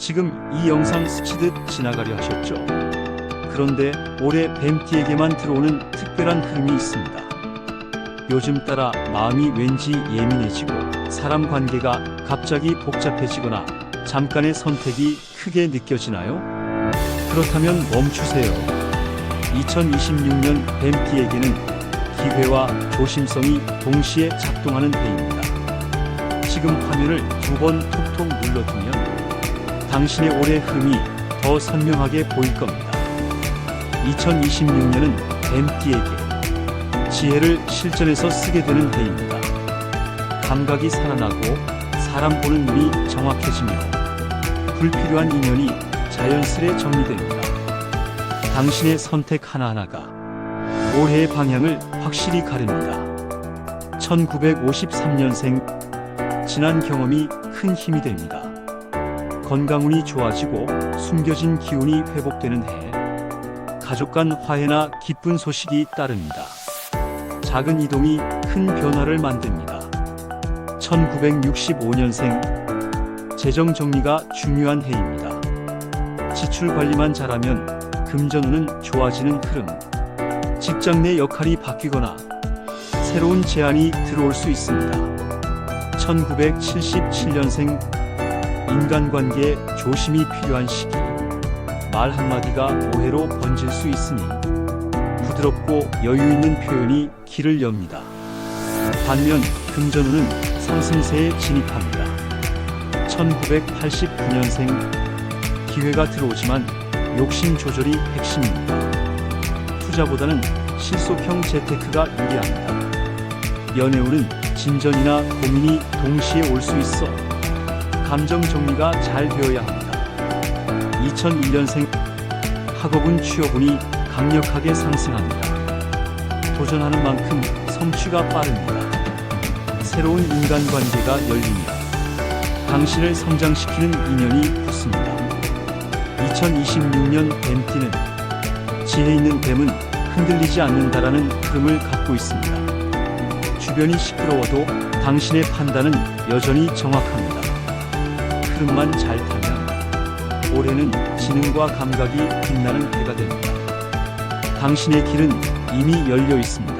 지금 이 영상 스치듯 지나가려 하셨죠? 그런데 올해 뱀띠에게만 들어오는 특별한 흐름이 있습니다. 요즘 따라 마음이 왠지 예민해지고 사람 관계가 갑자기 복잡해지거나 잠깐의 선택이 크게 느껴지나요? 그렇다면 멈추세요. 2026년 뱀띠에게는 기회와 조심성이 동시에 작동하는 해입니다. 지금 화면을 두 번 톡톡 눌러두면 당신의 올해 흐름이 더 선명하게 보일 겁니다. 2026년은 뱀띠에게 지혜를 실전에서 쓰게 되는 해입니다. 감각이 살아나고 사람 보는 눈이 정확해지며 불필요한 인연이 자연스레 정리됩니다. 당신의 선택 하나하나가 올해의 방향을 확실히 가릅니다. 1953년생 지난 경험이 큰 힘이 됩니다. 건강운이 좋아지고 숨겨진 기운이 회복되는 해. 가족 간 화해나 기쁜 소식이 따릅니다. 작은 이동이 큰 변화를 만듭니다. 1965년생 재정 정리가 중요한 해입니다. 지출 관리만 잘하면 금전운은 좋아지는 흐름. 직장 내 역할이 바뀌거나 새로운 제안이 들어올 수 있습니다. 1977년생 인간관계에 조심이 필요한 시기. 말 한마디가 오해로 번질 수 있으니 부드럽고 여유 있는 표현이 길을 엽니다. 반면 금전운은 상승세에 진입합니다. 1989년생 기회가 들어오지만 욕심 조절이 핵심입니다. 투자보다는 실속형 재테크가 유리합니다. 연애운은 진전이나 고민이 동시에 올 수 있어 감정 정리가 잘 되어야 합니다. 2001년생 학업은 취업운이 강력하게 상승합니다. 도전하는 만큼 성취가 빠릅니다. 새로운 인간관계가 열리며 당신을 성장시키는 인연이 붙습니다. 2026년 뱀띠는 지혜 있는 뱀은 흔들리지 않는다라는 흐름을 갖고 있습니다. 주변이 시끄러워도 당신의 판단은 여전히 정확합니다. 흐름만 잘 타면 올해는 지능과 감각이 빛나는 해가 됩니다. 당신의 길은 이미 열려 있습니다.